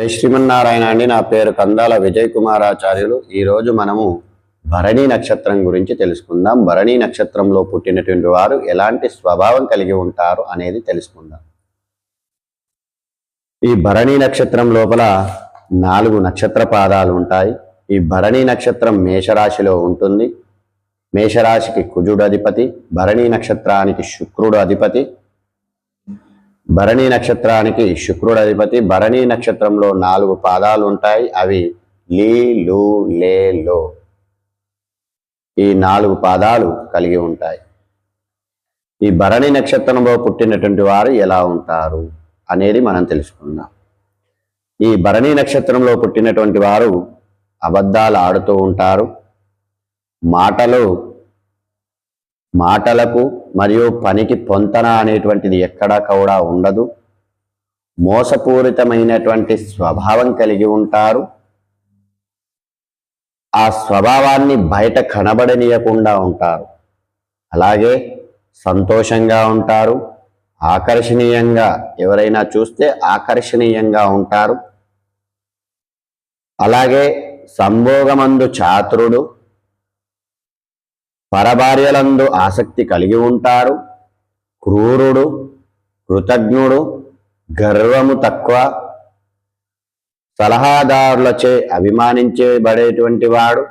జై శ్రీమన్నారాయణ అండి నా పేరు కందాల విజయ్ కుమారాచార్యులు ఈరోజు మనము భరణి నక్షత్రం గురించి తెలుసుకుందాం. భరణి నక్షత్రంలో పుట్టినటువంటి వారు ఎలాంటి స్వభావం కలిగి ఉంటారు అనేది తెలుసుకుందాం. ఈ భరణి నక్షత్రం లోపల నాలుగు నక్షత్ర పాదాలు ఉంటాయి. ఈ భరణి నక్షత్రం మేషరాశిలో ఉంటుంది. మేషరాశికి కుజుడు అధిపతి భరణి నక్షత్రానికి శుక్రుడు అధిపతి భరణి నక్షత్రానికి శుక్రుడు అధిపతి భరణి నక్షత్రంలో నాలుగు పాదాలు ఉంటాయి అవి లీ లు లే లో ఈ నాలుగు పాదాలు కలిగి ఉంటాయి. ఈ భరణి నక్షత్రంలో పుట్టినటువంటి వారు ఎలా ఉంటారు అనేది మనం తెలుసుకుందాం. ఈ భరణి నక్షత్రంలో పుట్టినటువంటి వారు అబద్ధాలు ఆడుతూ ఉంటారు. మాటలు మాటలకు మరియు పనికి పొంతన అనేటువంటిది ఎక్కడా కూడా ఉండదు. మోసపూరితమైనటువంటి స్వభావం కలిగి ఉంటారు. ఆ స్వభావాన్ని బయట కనబడనీయకుండా ఉంటారు. అలాగే సంతోషంగా ఉంటారు. ఆకర్షణీయంగా ఎవరైనా చూస్తే ఆకర్షణీయంగా ఉంటారు. అలాగే సంభోగమందు చాతురుడు పరభార్యలందు ఆసక్తి కలిగి ఉంటారు. క్రూరుడు కృతజ్ఞుడు గర్వము తక్కువ. సలహాదారులచే అభిమానించబడేటువంటి వాడు.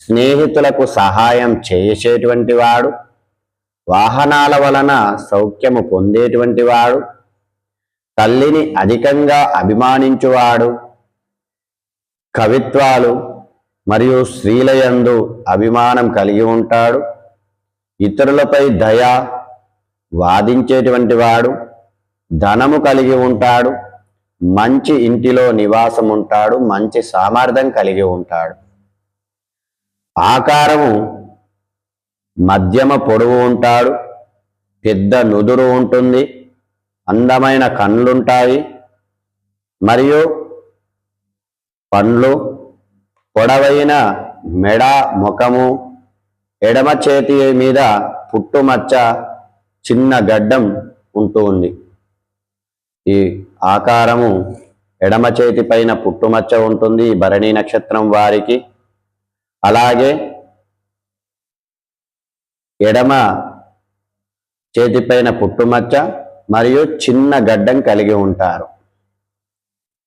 స్నేహితులకు సహాయం చేసేటువంటి వాడు. వాహనాల వలన సౌఖ్యము పొందేటువంటి వాడు. తల్లిని అధికంగా అభిమానించువాడు. కవిత్వాలు మరియు స్త్రీలయందు అభిమానం కలిగి ఉంటాడు. ఇతరులపై దయ వాదించేటువంటి వాడు ధనము కలిగి ఉంటాడు మంచి ఇంటిలో నివాసం ఉంటాడు మంచి సామర్థ్యం కలిగి ఉంటాడు. ఆకారము మధ్యమ పొడవు ఉంటాడు పెద్ద నుదురు ఉంటుంది అందమైన కళ్ళుంటాయి మరియు పండ్లు పొడవైన మెడ ముఖము ఎడమ చేతి మీద పుట్టుమచ్చ చిన్న గడ్డం ఉంటుంది ఈ ఆకారము ఎడమ చేతి పైన పుట్టుమచ్చ ఉంటుంది భరణి నక్షత్రం వారికి. అలాగే ఎడమ చేతిపైన పుట్టుమచ్చ మరియు చిన్న గడ్డం కలిగి ఉంటారు.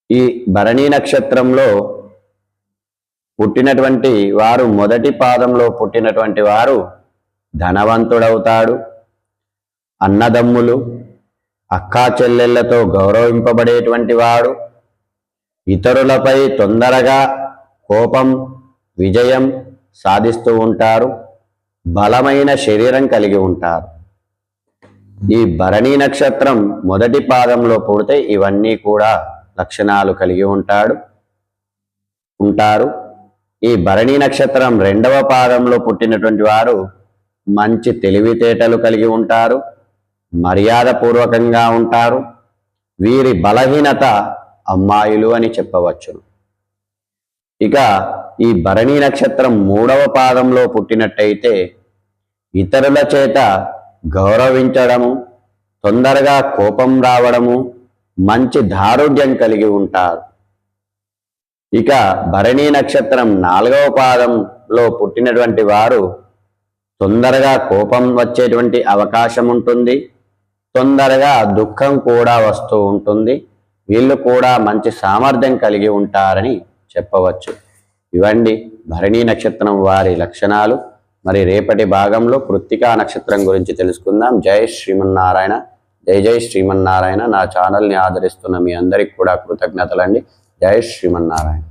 ఈ భరణి నక్షత్రంలో పుట్టినటువంటి వారు మొదటి పాదంలో పుట్టినటువంటి వారు ధనవంతుడవుతాడు. అన్నదమ్ములు అక్కా చెల్లెళ్ళతో గౌరవింపబడేటువంటి వాడు ఇతరులపై తొందరగా కోపం విజయం సాధిస్తూ ఉంటారు బలమైన శరీరం కలిగి ఉంటారు. ఈ భరణి నక్షత్రం మొదటి పాదంలో పుడితే ఇవన్నీ కూడా లక్షణాలు కలిగి ఉంటాడు ఉంటారు. ఈ భరణి నక్షత్రం రెండవ పాదంలో పుట్టినటువంటి వారు మంచి తెలివితేటలు కలిగి ఉంటారు మర్యాదపూర్వకంగా ఉంటారు. వీరి బలహీనత అమ్మాయిలు అని చెప్పవచ్చును. ఇక ఈ భరణి నక్షత్రం మూడవ పాదంలో పుట్టినట్టయితే ఇతరుల చేత గౌరవించడము తొందరగా కోపం రావడము మంచి దారుఢ్యం కలిగి ఉంటారు. ఇక భరణీ నక్షత్రం నాలుగవ పాదంలో పుట్టినటువంటి వారు తొందరగా కోపం వచ్చేటువంటి అవకాశం ఉంటుంది. తొందరగా దుఃఖం కూడా వస్తూ ఉంటుంది. వీళ్ళు కూడా మంచి సామర్థ్యం కలిగి ఉంటారని చెప్పవచ్చు. ఇవండి భరణీ నక్షత్రం వారి లక్షణాలు. మరి రేపటి భాగంలో కృత్తికా నక్షత్రం గురించి తెలుసుకుందాం. జై శ్రీమన్నారాయణ. జై జై శ్రీమన్నారాయణ. నా ఛానల్ని ఆదరిస్తున్న మీ అందరికి కూడా కృతజ్ఞతలండి. జై శ్రీమన్నారాయణ